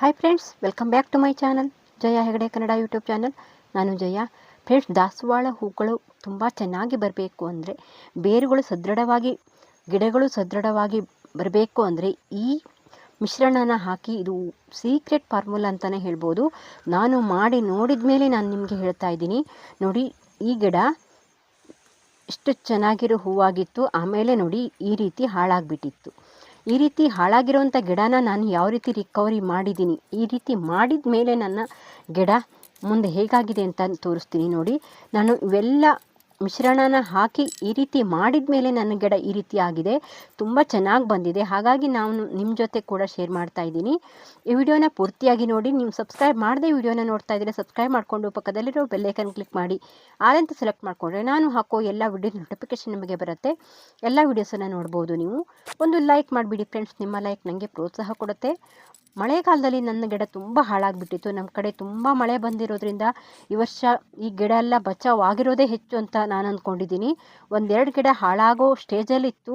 Hi friends welcome back to my channel Jaya Hegde Kannada YouTube channel ನಾನು Jaya. Friends ದಾಸವಾಳ ಹೂಗಳು ತುಂಬ ಚೆನ್ನಾಗಿ ಬರಬೇಕು ಅಂದರೆ, ಬೇರುಗಳು ಸದೃಢವಾಗಿ, ಗಿಡಗಳು ಸದೃಢವಾಗಿ ಬರಬೇಕು ಅಂದರೆ, ಈ ಮಿಶ್ರಣನ ಹಾಕಿ ಇದು ಸೀಕ್ರೆಟ್ ಫಾರ್ಮುಲಾ ಅಂತಲೇ ಹೇಳ್ಬೋದು. ನಾನು ಮಾಡಿ ನೋಡಿದ ಮೇಲೆ ನಾನು ನಿಮಗೆ ಹೇಳ್ತಾ ಇದ್ದೀನಿ. ನೋಡಿ, ಈ ಗಿಡ ಇಷ್ಟು ಚೆನ್ನಾಗಿರೋ ಹೂವಾಗಿತ್ತು. ಆಮೇಲೆ ನೋಡಿ, ಈ ರೀತಿ ಹಾಳಾಗಿಬಿಟ್ಟಿತ್ತು. ಈ ರೀತಿ ಹಾಳಾಗಿರುವಂಥ ಗಿಡನ ನಾನು ಯಾವ ರೀತಿ ರಿಕವರಿ ಮಾಡಿದ್ದೀನಿ, ಈ ರೀತಿ ಮಾಡಿದ ಮೇಲೆ ನನ್ನ ಗಿಡ ಮುಂದೆ ಹೇಗಾಗಿದೆ ಅಂತ ತೋರಿಸ್ತೀನಿ ನೋಡಿ. ನಾನು ಇವೆಲ್ಲ ಮಿಶ್ರಣನ ಹಾಕಿ ಈ ರೀತಿ ಮಾಡಿದ ಮೇಲೆ ನನ್ನ ಗಿಡ ಈ ರೀತಿ ಆಗಿದೆ. ತುಂಬ ಚೆನ್ನಾಗಿ ಬಂದಿದೆ. ಹಾಗಾಗಿ ನಾನು ನಿಮ್ಮ ಜೊತೆ ಕೂಡ ಶೇರ್ ಮಾಡ್ತಾ ಇದ್ದೀನಿ. ಈ ವಿಡಿಯೋನ ಪೂರ್ತಿಯಾಗಿ ನೋಡಿ. ನೀವು ಸಬ್ಸ್ಕ್ರೈಬ್ ಮಾಡದೆ ವಿಡಿಯೋನ ನೋಡ್ತಾ ಇದ್ದೀರಾ ಸಬ್ಸ್ಕ್ರೈಬ್ ಮಾಡಿಕೊಂಡು ಪಕ್ಕದಲ್ಲಿರೋ ಬೆಲ್ಲೈಕನ್ ಕ್ಲಿಕ್ ಮಾಡಿ. ಆದಂತ ಸೆಲೆಕ್ಟ್ ಮಾಡಿಕೊಂಡ್ರೆ ನಾನು ಹಾಕೋ ಎಲ್ಲ ವಿಡಿಯೋ ನೋಟಿಫಿಕೇಶನ್ ನಿಮಗೆ ಬರುತ್ತೆ. ಎಲ್ಲ ವಿಡಿಯೋಸನ್ನು ನೋಡ್ಬೋದು ನೀವು. ಒಂದು ಲೈಕ್ ಮಾಡಿಬಿಡಿ ಫ್ರೆಂಡ್ಸ್ ನಿಮ್ಮ ಲೈಕ್ ನನಗೆ ಪ್ರೋತ್ಸಾಹ ಕೊಡುತ್ತೆ. ಮಳೆಗಾಲದಲ್ಲಿ ನನ್ನ ಗಿಡ ತುಂಬ ಹಾಳಾಗಿಬಿಟ್ಟಿತ್ತು. ನಮ್ಮ ಕಡೆ ತುಂಬ ಮಳೆ ಬಂದಿರೋದ್ರಿಂದ ಈ ವರ್ಷ ಈ ಗಿಡ ಎಲ್ಲ ಬಚಾವ್ ಆಗಿರೋದೇ ಹೆಚ್ಚು ಅಂತ ನಾನು ಅಂದ್ಕೊಂಡಿದ್ದೀನಿ ಒಂದೆರಡು ಗಿಡ ಹಾಳಾಗೋ ಸ್ಟೇಜಲ್ಲಿತ್ತು,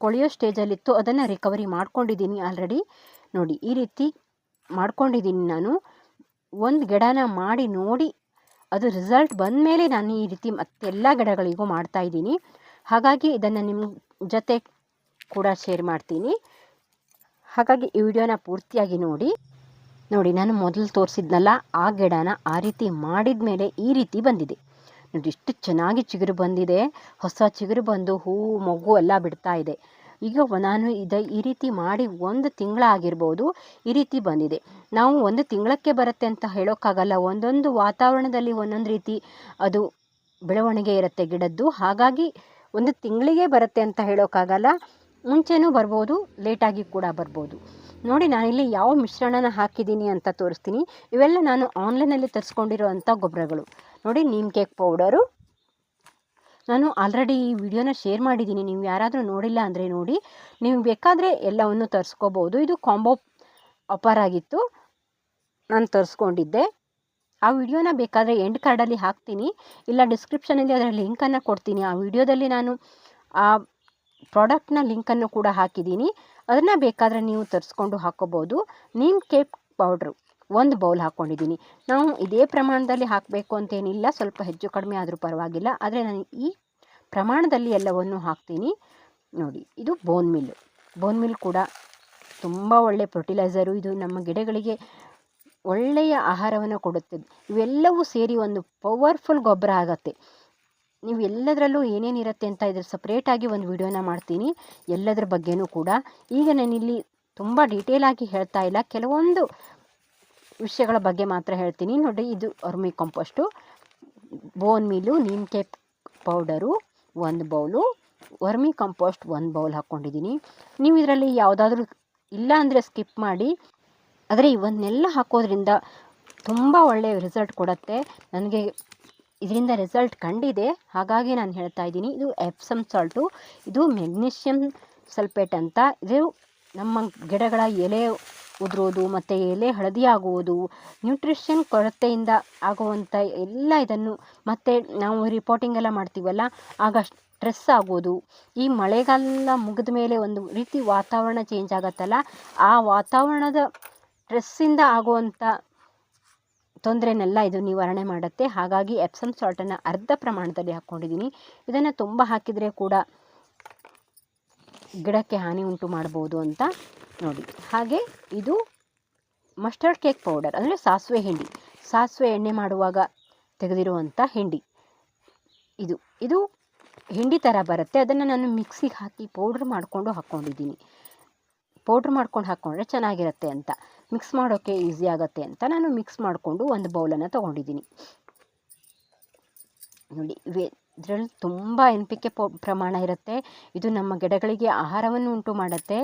ಕೊಳೆಯೋ ಸ್ಟೇಜಲ್ಲಿತ್ತು, ಅದನ್ನು ರಿಕವರಿ ಮಾಡ್ಕೊಂಡಿದ್ದೀನಿ ಆಲ್ರೆಡಿ. ನೋಡಿ, ಈ ರೀತಿ ಮಾಡ್ಕೊಂಡಿದ್ದೀನಿ ನಾನು. ಒಂದು ಗಿಡನ ಮಾಡಿ ನೋಡಿ, ಅದು ರಿಸಲ್ಟ್ ಬಂದ ಮೇಲೆ ನಾನು ಈ ರೀತಿ ಮತ್ತೆಲ್ಲ ಗಿಡಗಳಿಗೂ ಮಾಡ್ತಾಯಿದ್ದೀನಿ ಹಾಗಾಗಿ ಇದನ್ನು ನಿಮ್ಮ ಜೊತೆ ಕೂಡ ಶೇರ್ ಮಾಡ್ತೀನಿ. ಹಾಗಾಗಿ ಈ ವಿಡಿಯೋನ ಪೂರ್ತಿಯಾಗಿ ನೋಡಿ. ನೋಡಿ, ನಾನು ಮೊದಲು ತೋರಿಸಿದ್ನಲ್ಲ, ಆ ಗಿಡನ ಆ ರೀತಿ ಮಾಡಿದ ಮೇಲೆ ಈ ರೀತಿ ಬಂದಿದೆ. ನೋಡಿ, ಇಷ್ಟು ಚೆನ್ನಾಗಿ ಚಿಗುರು ಬಂದಿದೆ. ಹೊಸ ಚಿಗುರು ಬಂದು ಹೂವು ಮಗು ಎಲ್ಲ ಬಿಡ್ತಾ ಇದೆ. ಈಗ ನಾನು ಇದ ಈ ರೀತಿ ಮಾಡಿ ಒಂದು ತಿಂಗಳಾಗಿರ್ಬೋದು ಈ ರೀತಿ ಬಂದಿದೆ. ನಾವು ಒಂದು ತಿಂಗಳಕ್ಕೆ ಬರುತ್ತೆ ಅಂತ ಹೇಳೋಕ್ಕಾಗಲ್ಲ. ಒಂದೊಂದು ವಾತಾವರಣದಲ್ಲಿ ಒಂದೊಂದು ರೀತಿ ಅದು ಬೆಳವಣಿಗೆ ಇರುತ್ತೆ ಗಿಡದ್ದು. ಹಾಗಾಗಿ ಒಂದು ತಿಂಗಳಿಗೆ ಬರುತ್ತೆ ಅಂತ ಹೇಳೋಕ್ಕಾಗಲ್ಲ. ಮುಂಚೆನೂ ಬರ್ಬೋದು, ಲೇಟಾಗಿ ಕೂಡ ಬರ್ಬೋದು. ನೋಡಿ, ನಾನಿಲ್ಲಿ ಯಾವ ಮಿಶ್ರಣನ ಹಾಕಿದ್ದೀನಿ ಅಂತ ತೋರಿಸ್ತೀನಿ. ಇವೆಲ್ಲ ನಾನು ಆನ್ಲೈನಲ್ಲಿ ತರಿಸ್ಕೊಂಡಿರೋ ಅಂಥ ಗೊಬ್ಬರಗಳು. ನೋಡಿ, ನೀಮ್ ಕೇಕ್ ಪೌಡರು. ನಾನು ಆಲ್ರೆಡಿ ಈ ವಿಡಿಯೋನ ಶೇರ್ ಮಾಡಿದ್ದೀನಿ. ನೀವು ಯಾರಾದರೂ ನೋಡಿಲ್ಲ ಅಂದರೆ ನೋಡಿ. ನೀವು ಬೇಕಾದರೆ ಎಲ್ಲವನ್ನು ತರಿಸ್ಕೋಬೋದು. ಇದು ಕಾಂಬೋ ಆಫರ್ ಆಗಿತ್ತು. ನಾನು ತರಿಸ್ಕೊಂಡಿದ್ದೆ. ಆ ವಿಡಿಯೋನ ಬೇಕಾದರೆ ಎಂಡ್ ಕಾರ್ಡಲ್ಲಿ ಹಾಕ್ತೀನಿ. ಇಲ್ಲ, ಡಿಸ್ಕ್ರಿಪ್ಷನಲ್ಲಿ ಅದರ ಲಿಂಕನ್ನು ಕೊಡ್ತೀನಿ. ಆ ವಿಡಿಯೋದಲ್ಲಿ ನಾನು ಆ ಪ್ರಾಡಕ್ಟ್ನ ಲಿಂಕನ್ನು ಕೂಡ ಹಾಕಿದ್ದೀನಿ. ಅದನ್ನು ಬೇಕಾದರೆ ನೀವು ತರಿಸ್ಕೊಂಡು ಹಾಕೋಬೋದು. ನೀಮ್ ಕೇಕ್ ಪೌಡ್ರು ಒಂದು ಬೌಲ್ ಹಾಕ್ಕೊಂಡಿದ್ದೀನಿ ನಾವು ಇದೇ ಪ್ರಮಾಣದಲ್ಲಿ ಹಾಕಬೇಕು ಅಂತೇನಿಲ್ಲ. ಸ್ವಲ್ಪ ಹೆಚ್ಚು ಕಡಿಮೆ ಆದರೂ ಪರವಾಗಿಲ್ಲ. ಆದರೆ ನಾನು ಈ ಪ್ರಮಾಣದಲ್ಲಿ ಎಲ್ಲವನ್ನು ಹಾಕ್ತೀನಿ. ನೋಡಿ, ಇದು ಬೋನ್ ಮಿಲ್ ಬೋನ್ ಮಿಲ್ ಕೂಡ ತುಂಬ ಒಳ್ಳೆಯ ಫರ್ಟಿಲೈಸರು ಇದು ನಮ್ಮ ಗಿಡಗಳಿಗೆ ಒಳ್ಳೆಯ ಆಹಾರವನ್ನು ಕೊಡುತ್ತದೆ ಇವೆಲ್ಲವೂ ಸೇರಿ ಒಂದು ಪವರ್ಫುಲ್ ಗೊಬ್ಬರ ಆಗುತ್ತೆ. ನೀವು ಎಲ್ಲದರಲ್ಲೂ ಏನೇನಿರುತ್ತೆ ಅಂತ ಇದ್ರ ಸಪ್ರೇಟಾಗಿ ಒಂದು ವಿಡಿಯೋನ ಮಾಡ್ತೀನಿ, ಎಲ್ಲದರ ಬಗ್ಗೆನೂ ಕೂಡ. ಈಗ ನಾನಿಲ್ಲಿ ತುಂಬ ಡೀಟೇಲಾಗಿ ಹೇಳ್ತಾ ಇಲ್ಲ, ಕೆಲವೊಂದು ವಿಷಯಗಳ ಬಗ್ಗೆ ಮಾತ್ರ ಹೇಳ್ತೀನಿ. ನೋಡಿ, ಇದು vermi compost bone meal neem cake powder ಒಂದು ಬೌಲು ವರ್ಮಿ ಕಂಪೋಸ್ಟ್ ಒಂದು ಬೌಲ್ ಹಾಕ್ಕೊಂಡಿದ್ದೀನಿ ನೀವು ಇದರಲ್ಲಿ ಯಾವುದಾದ್ರೂ ಇಲ್ಲ ಅಂದರೆ ಸ್ಕಿಪ್ ಮಾಡಿ, ಆದರೆ ಇವನ್ನೆಲ್ಲ ಹಾಕೋದ್ರಿಂದ ತುಂಬ ಒಳ್ಳೆಯ ರಿಸಲ್ಟ್ ಕೊಡುತ್ತೆ. ನನಗೆ ಇದರಿಂದ ರಿಸಲ್ಟ್ ಕಂಡಿದೆ. ಹಾಗಾಗಿ ನಾನು ಹೇಳ್ತಾ ಇದ್ದೀನಿ, ಇದು ಎಪ್ಸಮ್ ಸಾಲ್ಟು ಇದು ಮೆಗ್ನೀಷಿಯಮ್ ಸಲ್ಪೇಟ್ ಅಂತ. ಇದು ನಮ್ಮ ಗಿಡಗಳ ಎಲೆ ಉದುರೋದು ಮತ್ತು ಎಲೆ ಹಳದಿ ಆಗುವುದು ನ್ಯೂಟ್ರಿಷನ್ ಕೊರತೆಯಿಂದ ಆಗುವಂಥ ಎಲ್ಲ ಇದನ್ನು ಮತ್ತು ನಾವು ರಿಪೋರ್ಟಿಂಗ್ ಎಲ್ಲ ಮಾಡ್ತೀವಲ್ಲ, ಆಗ ಸ್ಟ್ರೆಸ್ ಆಗೋದು ಈ ಮಳೆಗಾಲ ಮುಗಿದ ಮೇಲೆ ಒಂದು ರೀತಿ ವಾತಾವರಣ ಚೇಂಜ್ ಆಗುತ್ತಲ್ಲ, ಆ ವಾತಾವರಣದ ಸ್ಟ್ರೆಸ್ಸಿಂದ ಆಗುವಂಥ ತೊಂದರೆನೆಲ್ಲ ಇದು ನಿವಾರಣೆ ಮಾಡುತ್ತೆ. ಹಾಗಾಗಿ ಎಪ್ಸಮ್ ಸಾಲ್ಟನ್ನು ಅರ್ಧ ಪ್ರಮಾಣದಲ್ಲಿ ಹಾಕ್ಕೊಂಡಿದ್ದೀನಿ. ಇದನ್ನು ತುಂಬ ಹಾಕಿದರೆ ಕೂಡ ಗಿಡಕ್ಕೆ ಹಾನಿ ಉಂಟು ಮಾಡ್ಬೋದು ಅಂತ ನೋಡಿ. ಹಾಗೆ ಇದು ಮಸ್ಟರ್ಡ್ ಕೇಕ್ ಪೌಡರ್ ಅಂದರೆ ಸಾಸಿವೆ ಹಿಂಡಿ. ಸಾಸಿವೆ ಎಣ್ಣೆ ಮಾಡುವಾಗ ತೆಗೆದಿರುವಂಥ ಹಿಂಡಿ. ಇದು ಇದು ಹಿಂಡಿ ಥರ ಬರುತ್ತೆ. ಅದನ್ನು ನಾನು ಮಿಕ್ಸಿಗೆ ಹಾಕಿ ಪೌಡ್ರ್ ಮಾಡಿಕೊಂಡು ಹಾಕ್ಕೊಂಡಿದ್ದೀನಿ ಪೌಡ್ರ್ ಮಾಡ್ಕೊಂಡು ಹಾಕ್ಕೊಂಡ್ರೆ ಚೆನ್ನಾಗಿರುತ್ತೆ ಅಂತ. ಮಿಕ್ಸ್ ಮಾಡೋಕ್ಕೆ ಈಸಿ ಆಗುತ್ತೆ ಅಂತ ನಾನು ಮಿಕ್ಸ್ ಮಾಡಿಕೊಂಡು ಒಂದು ಬೌಲನ್ನು ತೊಗೊಂಡಿದ್ದೀನಿ. ನೋಡಿ ಇದರಲ್ಲಿ ತುಂಬ ಎನ್ ಪಿ ಕೆ ಪ್ರಮಾಣ ಇರುತ್ತೆ. ಇದು ನಮ್ಮ ಗಿಡಗಳಿಗೆ ಆಹಾರವನ್ನು ಉಂಟು ಮಾಡುತ್ತೆ.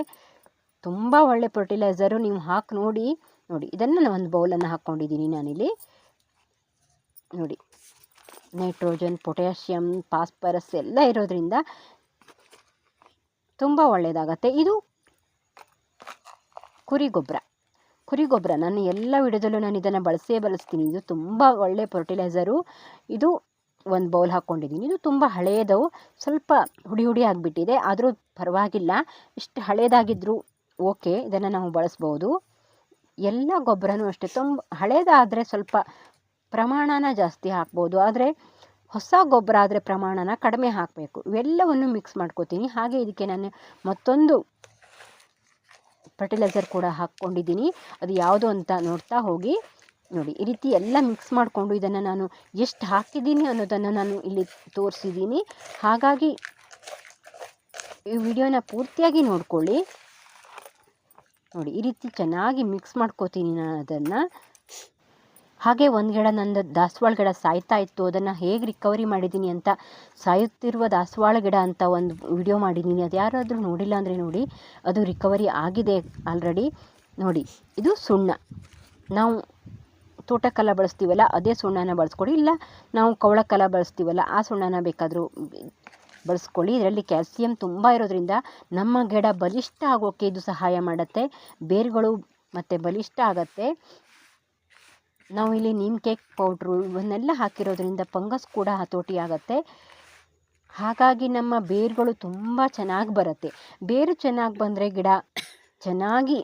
ತುಂಬ ಒಳ್ಳೆ ಫರ್ಟಿಲೈಸರು ನೀವು ಹಾಕಿ ನೋಡಿ ನೋಡಿ, ಇದನ್ನು ನಾನು ಒಂದು ಬೌಲನ್ನು ಹಾಕ್ಕೊಂಡಿದ್ದೀನಿ ನಾನಿಲ್ಲಿ. ನೋಡಿ ನೈಟ್ರೋಜನ್ ಪೊಟ್ಯಾಷಿಯಮ್ ಫಾಸ್ಫರಸ್ ಎಲ್ಲ ಇರೋದ್ರಿಂದ ತುಂಬ ಒಳ್ಳೆಯದಾಗತ್ತೆ ಇದು ಕುರಿ ಗೊಬ್ಬರ ಕುರಿ ಗೊಬ್ಬರ ನಾನು ಎಲ್ಲ ವಿಡಿಯೋದಲ್ಲೂ ನಾನು ಇದನ್ನು ಬಳಸೇ ಬಳಸ್ತೀನಿ. ಇದು ತುಂಬ ಒಳ್ಳೆಯ ಫರ್ಟಿಲೈಸರು ಇದು ಒಂದು ಬೌಲ್ ಹಾಕ್ಕೊಂಡಿದ್ದೀನಿ ಇದು ತುಂಬ ಹಳೆಯದು ಸ್ವಲ್ಪ ಹುಡಿ ಹುಡಿ ಆಗಿಬಿಟ್ಟಿದೆ. ಆದರೂ ಪರವಾಗಿಲ್ಲ. ಇಷ್ಟು ಹಳೆಯದಾಗಿದ್ದರೂ ಓಕೆ. ಇದನ್ನು ನಾವು ಬಳಸ್ಬೋದು. ಎಲ್ಲ ಗೊಬ್ಬರನೂ ಅಷ್ಟೇ. ತುಂಬ ಹಳೇದಾದರೆ ಸ್ವಲ್ಪ ಪ್ರಮಾಣನ ಜಾಸ್ತಿ ಹಾಕ್ಬೋದು. ಆದರೆ ಹೊಸ ಗೊಬ್ಬರ ಆದರೆ ಪ್ರಮಾಣನ ಕಡಿಮೆ ಹಾಕಬೇಕು. ಇವೆಲ್ಲವನ್ನು ಮಿಕ್ಸ್ ಮಾಡ್ಕೋತೀನಿ. ಹಾಗೆ ಇದಕ್ಕೆ ನಾನು ಮತ್ತೊಂದು ಫರ್ಟಿಲೈಸರ್ ಕೂಡ ಹಾಕ್ಕೊಂಡಿದ್ದೀನಿ. ಅದು ಯಾವುದು ಅಂತ ನೋಡ್ತಾ ಹೋಗಿ. ನೋಡಿ, ಈ ರೀತಿ ಎಲ್ಲ ಮಿಕ್ಸ್ ಮಾಡಿಕೊಂಡು ಇದನ್ನು ನಾನು ಎಷ್ಟು ಹಾಕಿದ್ದೀನಿ ಅನ್ನೋದನ್ನು ನಾನು ಇಲ್ಲಿ ತೋರಿಸಿದ್ದೀನಿ. ಹಾಗಾಗಿ ಈ ವಿಡಿಯೋನ ಪೂರ್ತಿಯಾಗಿ ನೋಡ್ಕೊಳ್ಳಿ. ನೋಡಿ, ಈ ರೀತಿ ಚೆನ್ನಾಗಿ ಮಿಕ್ಸ್ ಮಾಡ್ಕೋತೀನಿ ನಾನು ಅದನ್ನು. ಹಾಗೆ ಒಂದು ಗಿಡ ನಂದು ದಾಸವಾಳ ಗಿಡ ಸಾಯ್ತಾ ಇತ್ತು. ಅದನ್ನು ಹೇಗೆ ರಿಕವರಿ ಮಾಡಿದ್ದೀನಿ ಅಂತ ಸಾಯುತ್ತಿರುವ ದಾಸವಾಳ ಗಿಡ ಅಂತ ಒಂದು ವಿಡಿಯೋ ಮಾಡಿದ್ದೀನಿ ಅದು ಯಾರಾದರೂ ನೋಡಿಲ್ಲ ಅಂದರೆ ನೋಡಿ, ಅದು ರಿಕವರಿ ಆಗಿದೆ ಆಲ್ರೆಡಿ ನೋಡಿ, ಇದು ಸುಣ್ಣ. ನಾವು ತೋಟಕ್ಕೆಲ್ಲ ಬಳಸ್ತೀವಲ್ಲ, ಅದೇ ಸುಣ್ಣನ ಬಳಸ್ಕೊಡಿ. ಇಲ್ಲ, ನಾವು ಕವಳಕ್ಕೆಲ್ಲ ಬಳಸ್ತೀವಲ್ಲ, ಆ ಸುಣ್ಣನ ಬೇಕಾದರೂ ಬಳಸ್ಕೊಳ್ಳಿ. ಇದರಲ್ಲಿ ಕ್ಯಾಲ್ಸಿಯಂ ತುಂಬ ಇರೋದ್ರಿಂದ ನಮ್ಮ ಗಿಡ ಬಲಿಷ್ಠ ಆಗೋಕ್ಕೆ ಇದು ಸಹಾಯ ಮಾಡುತ್ತೆ. ಬೇರುಗಳು ಮತ್ತು ಬಲಿಷ್ಠ ಆಗತ್ತೆ. ನಾವು ಇಲ್ಲಿ ನೀಮ್ ಕೇಕ್ ಪೌಡ್ರು ಇವನ್ನೆಲ್ಲ ಹಾಕಿರೋದ್ರಿಂದ ಫಂಗಸ್ ಕೂಡ ಹತೋಟಿ ಆಗುತ್ತೆ ಹಾಗಾಗಿ ನಮ್ಮ ಬೇರುಗಳು ತುಂಬ ಚೆನ್ನಾಗಿ ಬರುತ್ತೆ. ಬೇರು ಚೆನ್ನಾಗಿ ಬಂದರೆ ಗಿಡ ಚೆನ್ನಾಗಿ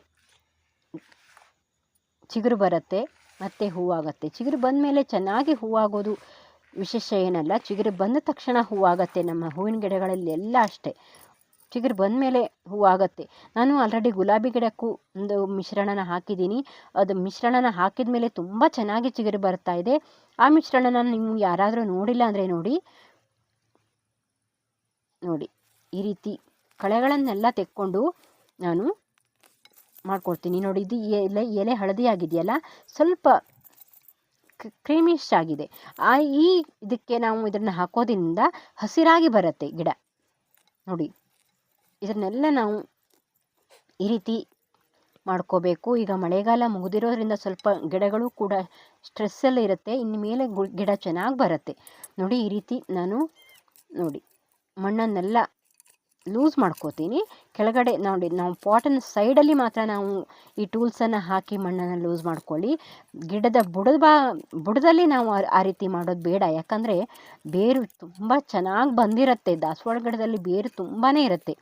ಚಿಗುರು ಬರುತ್ತೆ, ಮತ್ತು ಹೂವಾಗುತ್ತೆ. ಚಿಗುರು ಬಂದ ಮೇಲೆ ಚೆನ್ನಾಗಿ ಹೂವಾಗೋದು ವಿಶೇಷ ಏನಲ್ಲ, ಚಿಗುರು ಬಂದ ತಕ್ಷಣ ಹೂವಾಗತ್ತೆ ನಮ್ಮ ಹೂವಿನ ಗಿಡಗಳಲ್ಲಿ ಎಲ್ಲ ಅಷ್ಟೇ. ಚಿಗುರು ಬಂದ ಮೇಲೆ ಹೂವಾಗತ್ತೆ ನಾನು ಆಲ್ರೆಡಿ ಗುಲಾಬಿ ಗಿಡಕ್ಕೂ ಒಂದು ಮಿಶ್ರಣನ ಹಾಕಿದ್ದೀನಿ. ಅದು ಮಿಶ್ರಣನ ಹಾಕಿದ ಮೇಲೆ ತುಂಬ ಚೆನ್ನಾಗಿ ಚಿಗುರು ಬರ್ತಾ ಇದೆ. ಆ ಮಿಶ್ರಣನ ನೀವು ಯಾರಾದರೂ ನೋಡಿಲ್ಲ ಅಂದರೆ ನೋಡಿ. ನೋಡಿ, ಈ ರೀತಿ ಕಳೆಗಳನ್ನೆಲ್ಲ ತೆಕ್ಕೊಂಡು ನಾನು ಮಾಡ್ಕೊಡ್ತೀನಿ. ನೋಡಿ, ಇದು ಎಲೆ ಎಲೆ ಹಳದಿ ಆಗಿದೆಯಲ್ಲ ಸ್ವಲ್ಪ ಕ್ರೀಮಿಶ್ ಆಗಿದೆ. ಆ ಈ ಇದಕ್ಕೆ ನಾವು ಇದನ್ನು ಹಾಕೋದ್ರಿಂದ ಹಸಿರಾಗಿ ಬರುತ್ತೆ ಗಿಡ. ನೋಡಿ. ಇದನ್ನೆಲ್ಲ ನಾವು ಈ ರೀತಿ ಮಾಡ್ಕೋಬೇಕು. ಈಗ ಮಳೆಗಾಲ ಮುಗಿದಿರೋದ್ರಿಂದ ಸ್ವಲ್ಪ ಗಿಡಗಳು ಕೂಡ ಸ್ಟ್ರೆಸ್ಸಲ್ಲಿ ಇರುತ್ತೆ. ಇನ್ನು ಮೇಲೆ ಗಿಡ ಚೆನ್ನಾಗಿ ಬರುತ್ತೆ. ನೋಡಿ ಈ ರೀತಿ ನಾನು ನೋಡಿ ಮಣ್ಣನ್ನೆಲ್ಲ ಲೂಸ್ ಮಾಡ್ಕೋತೀನಿ. ಕೆಳಗಡೆ ನೋಡಿ, ನಾವು ಪಾಟನ್ನು ಸೈಡಲ್ಲಿ ಮಾತ್ರ ನಾವು ಈ ಟೂಲ್ಸನ್ನು ಹಾಕಿ ಮಣ್ಣನ್ನು ಲೂಸ್ ಮಾಡ್ಕೊಳ್ಳಿ. ಗಿಡದ ಬುಡದ ಬುಡದಲ್ಲಿ ನಾವು ಆ- ಆ ರೀತಿ ಮಾಡೋದು ಬೇಡ. ಯಾಕಂದರೆ ಬೇರು ತುಂಬ ಚೆನ್ನಾಗಿ ಬಂದಿರುತ್ತೆ. ದಾಸವಾಳ ಗಿಡದಲ್ಲಿ ಬೇರು ತುಂಬಾ ಇರುತ್ತೆ.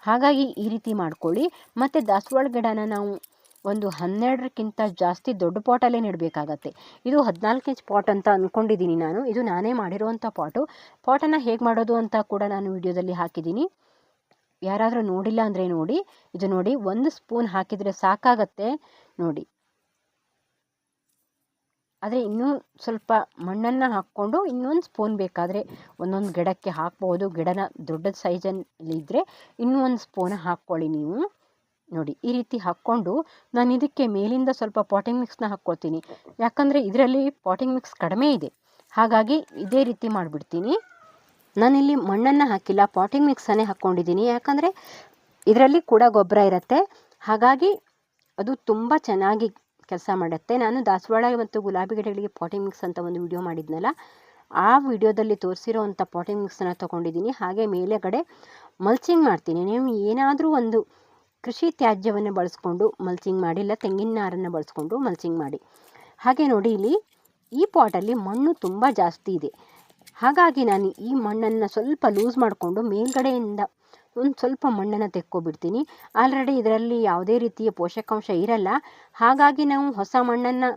ಹಾಗಾಗಿ ಈ ರೀತಿ ಮಾಡ್ಕೊಳ್ಳಿ. ಮತ್ತು ದಾಸವಾಳ ಗಿಡನ ನಾವು ಒಂದು ಹನ್ನೆರಡಕ್ಕಿಂತ ಜಾಸ್ತಿ ದೊಡ್ಡ ಪಾಟಲ್ಲೇ ನೆಡಬೇಕಾಗತ್ತೆ. ಇದು ಹದಿನಾಲ್ಕು ಇಂಚ್ ಪಾಟ್ ಅಂತ ಅಂದ್ಕೊಂಡಿದ್ದೀನಿ ನಾನು. ಇದು ನಾನೇ ಮಾಡಿರುವಂಥ ಪಾಟು ಪಾಟನ್ನು ಹೇಗೆ ಮಾಡೋದು ಅಂತ ಕೂಡ ನಾನು ವಿಡಿಯೋದಲ್ಲಿ ಹಾಕಿದ್ದೀನಿ. ಯಾರಾದರೂ ನೋಡಿಲ್ಲ ಅಂದರೆ ನೋಡಿ, ಇದು ನೋಡಿ ಒಂದು ಸ್ಪೂನ್ ಹಾಕಿದರೆ ಸಾಕಾಗತ್ತೆ ನೋಡಿ. ಆದರೆ ಇನ್ನೂ ಸ್ವಲ್ಪ ಮಣ್ಣನ್ನು ಹಾಕ್ಕೊಂಡು ಇನ್ನೊಂದು ಸ್ಪೂನ್ ಬೇಕಾದರೆ ಒಂದೊಂದು ಗಿಡಕ್ಕೆ ಹಾಕ್ಬೋದು. ಗಿಡನ ದೊಡ್ಡ ಸೈಜಲ್ಲಿ ಇದ್ದರೆ ಇನ್ನೂ ಒಂದು ಸ್ಪೂನ್ ಹಾಕ್ಕೊಳ್ಳಿ ನೀವು. ನೋಡಿ, ಈ ರೀತಿ ಹಾಕ್ಕೊಂಡು ನಾನು ಇದಕ್ಕೆ ಮೇಲಿಂದ ಸ್ವಲ್ಪ ಪಾಟಿಂಗ್ ಮಿಕ್ಸ್ನ ಹಾಕ್ಕೊಳ್ತೀನಿ. ಯಾಕಂದರೆ ಇದರಲ್ಲಿ ಪಾಟಿಂಗ್ ಮಿಕ್ಸ್ ಕಡಿಮೆ ಇದೆ. ಹಾಗಾಗಿ ಇದೇ ರೀತಿ ಮಾಡಿಬಿಡ್ತೀನಿ. ನಾನಿಲ್ಲಿ ಮಣ್ಣನ್ನು ಹಾಕಿಲ್ಲ ಪಾಟಿಂಗ್ ಮಿಕ್ಸನ್ನೇ ಹಾಕ್ಕೊಂಡಿದ್ದೀನಿ ಯಾಕಂದರೆ ಇದರಲ್ಲಿ ಕೂಡ ಗೊಬ್ಬರ ಇರುತ್ತೆ. ಹಾಗಾಗಿ ಅದು ತುಂಬ ಚೆನ್ನಾಗಿ ಕೆಲಸ ಮಾಡುತ್ತೆ. ನಾನು ದಾಸವಾಳ ಮತ್ತು ಗುಲಾಬಿ ಗಿಡಗಳಿಗೆ ಪಾಟಿಂಗ್ ಮಿಕ್ಸ್ ಅಂತ ಒಂದು ವಿಡಿಯೋ ಮಾಡಿದ್ನಲ್ಲ, ಆ ವಿಡಿಯೋದಲ್ಲಿ ತೋರಿಸಿರೋ ಅಂಥ ಪಾಟಿಂಗ್ ಮಿಕ್ಸನ್ನು ತೊಗೊಂಡಿದ್ದೀನಿ. ಹಾಗೆ ಮೇಲೆಗಡೆ ಮಲ್ಚಿಂಗ್ ಮಾಡ್ತೀನಿ. ನೀವು ಏನಾದರೂ ಒಂದು ಕೃಷಿ ತ್ಯಾಜ್ಯವನ್ನು ಬಳಸ್ಕೊಂಡು ಮಲ್ಚಿಂಗ್ ಮಾಡಿ, ಇಲ್ಲ ತೆಂಗಿನ ನಾರನ್ನು ಬಳಸ್ಕೊಂಡು ಮಲ್ಚಿಂಗ್ ಮಾಡಿ. ಹಾಗೆ ನೋಡಿ, ಇಲ್ಲಿ ಈ ಪಾಟಲ್ಲಿ ಮಣ್ಣು ತುಂಬ ಜಾಸ್ತಿ ಇದೆ. ಹಾಗಾಗಿ ನಾನು ಈ ಮಣ್ಣನ್ನು ಸ್ವಲ್ಪ ಲೂಸ್ ಮಾಡಿಕೊಂಡು ಮೇಲ್ಗಡೆಯಿಂದ ಒಂದು ಸ್ವಲ್ಪ ಮಣ್ಣನ್ನು ತೆಕ್ಕೊಬಿಡ್ತೀನಿ. ಆಲ್ರೆಡಿ ಇದರಲ್ಲಿ ಯಾವುದೇ ರೀತಿಯ ಪೋಷಕಾಂಶ ಇರಲ್ಲ. ಹಾಗಾಗಿ ನಾವು ಹೊಸ ಮಣ್ಣನ್ನು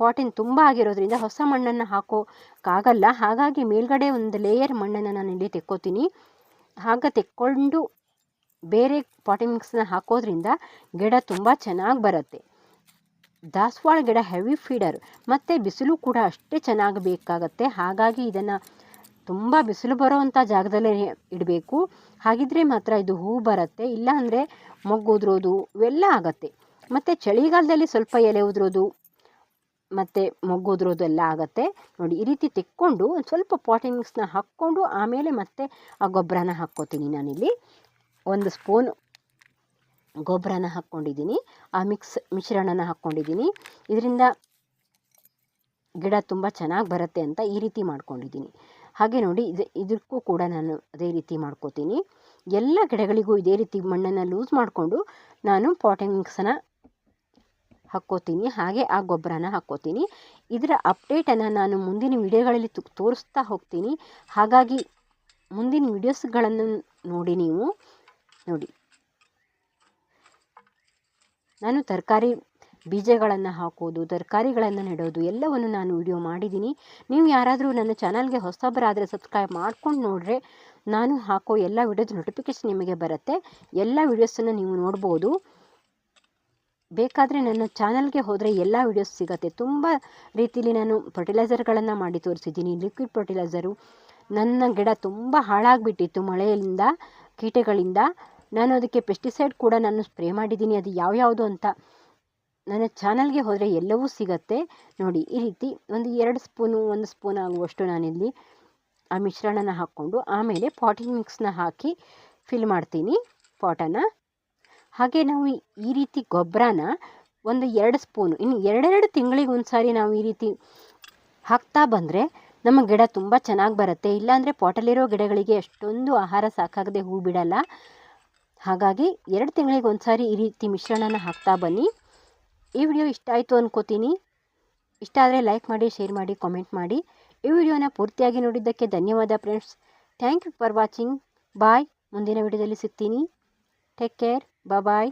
ಪಾಟಿನ ತುಂಬ ಆಗಿರೋದ್ರಿಂದ ಹೊಸ ಮಣ್ಣನ್ನು ಹಾಕೋಕ್ಕಾಗಲ್ಲ ಹಾಗಾಗಿ ಮೇಲ್ಗಡೆ ಒಂದು ಲೇಯರ್ ಮಣ್ಣನ್ನು ನಾನು ಇಲ್ಲಿ ತೆಕ್ಕೋತೀನಿ. ಹಾಗೆ ತೆಕ್ಕೊಂಡು ಬೇರೆ ಪಾಟಿಂಗ್ ಮಿಕ್ಸ್ನ ಹಾಕೋದ್ರಿಂದ ಗಿಡ ತುಂಬ ಚೆನ್ನಾಗಿ ಬರುತ್ತೆ. ದಾಸವಾಳ ಗಿಡ ಹೆವಿ ಫೀಡರ್ ಮತ್ತು ಬಿಸಿಲು ಕೂಡ ಅಷ್ಟೇ ಚೆನ್ನಾಗಿ ಬೇಕಾಗತ್ತೆ ಹಾಗಾಗಿ ಇದನ್ನು ತುಂಬ ಬಿಸಿಲು ಬರೋವಂಥ ಜಾಗದಲ್ಲೇ ಇಡಬೇಕು. ಹಾಗಿದ್ರೆ ಮಾತ್ರ ಇದು ಹೂ ಬರುತ್ತೆ. ಇಲ್ಲ ಅಂದರೆ ಮೊಗ್ಗು ಉದುರೋದು ಇವೆಲ್ಲ ಆಗತ್ತೆ. ಮತ್ತು ಚಳಿಗಾಲದಲ್ಲಿ ಸ್ವಲ್ಪ ಎಲೆ ಉದುರೋದು ಮತ್ತು ಮೊಗ್ಗು ಉದುರೋದು ಎಲ್ಲ ಆಗುತ್ತೆ. ನೋಡಿ, ಈ ರೀತಿ ತೆಕ್ಕೊಂಡು ಒಂದು ಸ್ವಲ್ಪ ಪಾಟಿಂಗ್ಸ್ನ ಹಾಕ್ಕೊಂಡು ಆಮೇಲೆ ಮತ್ತೆ ಆ ಗೊಬ್ಬರನ ಹಾಕ್ಕೋತೀನಿ ನಾನಿಲ್ಲಿ. ಒಂದು ಸ್ಪೂನ್ ಗೊಬ್ಬರನ ಹಾಕ್ಕೊಂಡಿದ್ದೀನಿ. ಆ ಮಿಕ್ಸ್ ಮಿಶ್ರಣನ ಹಾಕ್ಕೊಂಡಿದ್ದೀನಿ. ಇದರಿಂದ ಗಿಡ ತುಂಬ ಚೆನ್ನಾಗಿ ಬರುತ್ತೆ ಅಂತ ಈ ರೀತಿ ಮಾಡ್ಕೊಂಡಿದ್ದೀನಿ. ಹಾಗೆ ನೋಡಿ ಇದು ಇದಕ್ಕೂ ಕೂಡ ನಾನು ಅದೇ ರೀತಿ ಮಾಡ್ಕೋತೀನಿ. ಎಲ್ಲ ಗಿಡಗಳಿಗೂ ಇದೇ ರೀತಿ ಮಣ್ಣನ್ನು ಲೂಸ್ ಮಾಡಿಕೊಂಡು ನಾನು ಪಾಟಿಂಗ್ ಮಿಕ್ಸನ್ನು ಹಾಕ್ಕೋತೀನಿ. ಹಾಗೆ ಆ ಗೊಬ್ಬರನ ಹಾಕ್ಕೋತೀನಿ. ಇದರ ಅಪ್ಡೇಟನ್ನು ನಾನು ಮುಂದಿನ ವಿಡಿಯೋಗಳಲ್ಲಿ ತೋರಿಸ್ತಾ ಹೋಗ್ತೀನಿ. ಹಾಗಾಗಿ ಮುಂದಿನ ವಿಡಿಯೋಸ್ಗಳನ್ನು ನೋಡಿ ನೀವು. ನೋಡಿ. ನಾನು ತರಕಾರಿ ಬೀಜಗಳನ್ನು ಹಾಕೋದು, ತರಕಾರಿಗಳನ್ನು ನೆಡೋದು, ಎಲ್ಲವನ್ನು ನಾನು ವಿಡಿಯೋ ಮಾಡಿದ್ದೀನಿ. ನೀವು ಯಾರಾದರೂ ನನ್ನ ಚಾನಲ್ಗೆ ಹೊಸಬರಾದರೆ ಸಬ್ಸ್ಕ್ರೈಬ್ ಮಾಡ್ಕೊಂಡು ನೋಡಿದ್ರೆ ನಾನು ಹಾಕೋ ಎಲ್ಲ ವಿಡಿಯೋದ ನೋಟಿಫಿಕೇಷನ್ ನಿಮಗೆ ಬರುತ್ತೆ. ಎಲ್ಲ ವಿಡಿಯೋಸನ್ನು ನೀವು ನೋಡ್ಬೋದು. ಬೇಕಾದರೆ ನನ್ನ ಚಾನಲ್ಗೆ ಹೋದರೆ ಎಲ್ಲ ವಿಡಿಯೋಸ್ ಸಿಗುತ್ತೆ. ತುಂಬ ರೀತಿಯಲ್ಲಿ ನಾನು ಫರ್ಟಿಲೈಸರ್ಗಳನ್ನು ಮಾಡಿ ತೋರಿಸಿದ್ದೀನಿ. ಲಿಕ್ವಿಡ್ ಫರ್ಟಿಲೈಸರು ನನ್ನ ಗಿಡ ತುಂಬ ಹಾಳಾಗಿಬಿಟ್ಟಿತ್ತು ಮಳೆಯಿಂದ, ಕೀಟಗಳಿಂದ. ನಾನು ಅದಕ್ಕೆ ಪೆಸ್ಟಿಸೈಡ್ ಕೂಡ ನಾನು ಸ್ಪ್ರೇ ಮಾಡಿದ್ದೀನಿ, ಅದು ಯಾವ್ಯಾವುದು ಅಂತ. ನನ್ನ ಚಾನಲ್ಗೆ ಹೋದರೆ ಎಲ್ಲವೂ ಸಿಗತ್ತೆ. ನೋಡಿ, ಈ ರೀತಿ ಒಂದು ಎರಡು ಸ್ಪೂನು ಒಂದು ಸ್ಪೂನ್ ಆಗುವಷ್ಟು ನಾನಿಲ್ಲಿ ಆ ಮಿಶ್ರಣನ ಹಾಕ್ಕೊಂಡು ಆಮೇಲೆ ಪಾಟಿಂಗ್ ಮಿಕ್ಸ್ನ ಹಾಕಿ ಫಿಲ್ ಮಾಡ್ತೀನಿ ಪಾಟನ್ನು ಹಾಗೆ ನಾವು ಈ- ರೀತಿ ಗೊಬ್ಬರನ ಒಂದು ಎರಡು ಸ್ಪೂನು ಇನ್ನು ಎರಡೆರಡು ತಿಂಗಳಿಗೆ ಒಂದು ಸಾರಿ ನಾವು ಈ ರೀತಿ ಹಾಕ್ತಾ ಬಂದರೆ ನಮ್ಮ ಗಿಡ ತುಂಬ ಚೆನ್ನಾಗಿ ಬರುತ್ತೆ. ಇಲ್ಲಾಂದರೆ ಪಾಟಲ್ಲಿರೋ ಗಿಡಗಳಿಗೆ ಅಷ್ಟೊಂದು ಆಹಾರ ಸಾಕಾಗದೆ ಹೂ ಬಿಡಲ್ಲ. ಹಾಗಾಗಿ ಎರಡು ತಿಂಗಳಿಗೆ ಒಂದು ಸಾರಿ ಈ ರೀತಿ ಮಿಶ್ರಣನ ಹಾಕ್ತಾ ಬನ್ನಿ. ಈ ವಿಡಿಯೋ ಇಷ್ಟ ಆಯಿತು ಅಂದ್ಕೋತೀನಿ ಇಷ್ಟ ಆದರೆ ಲೈಕ್ ಮಾಡಿ, ಶೇರ್ ಮಾಡಿ, ಕಾಮೆಂಟ್ ಮಾಡಿ. ಈ ವಿಡಿಯೋನ ಪೂರ್ತಿಯಾಗಿ ನೋಡಿದ್ದಕ್ಕೆ ಧನ್ಯವಾದ friends. Thank you for watching. Bye. ಮುಂದಿನ ವಿಡಿಯೋದಲ್ಲಿ ಸಿಗ್ತೀನಿ. Take care. ಬಾಯ್.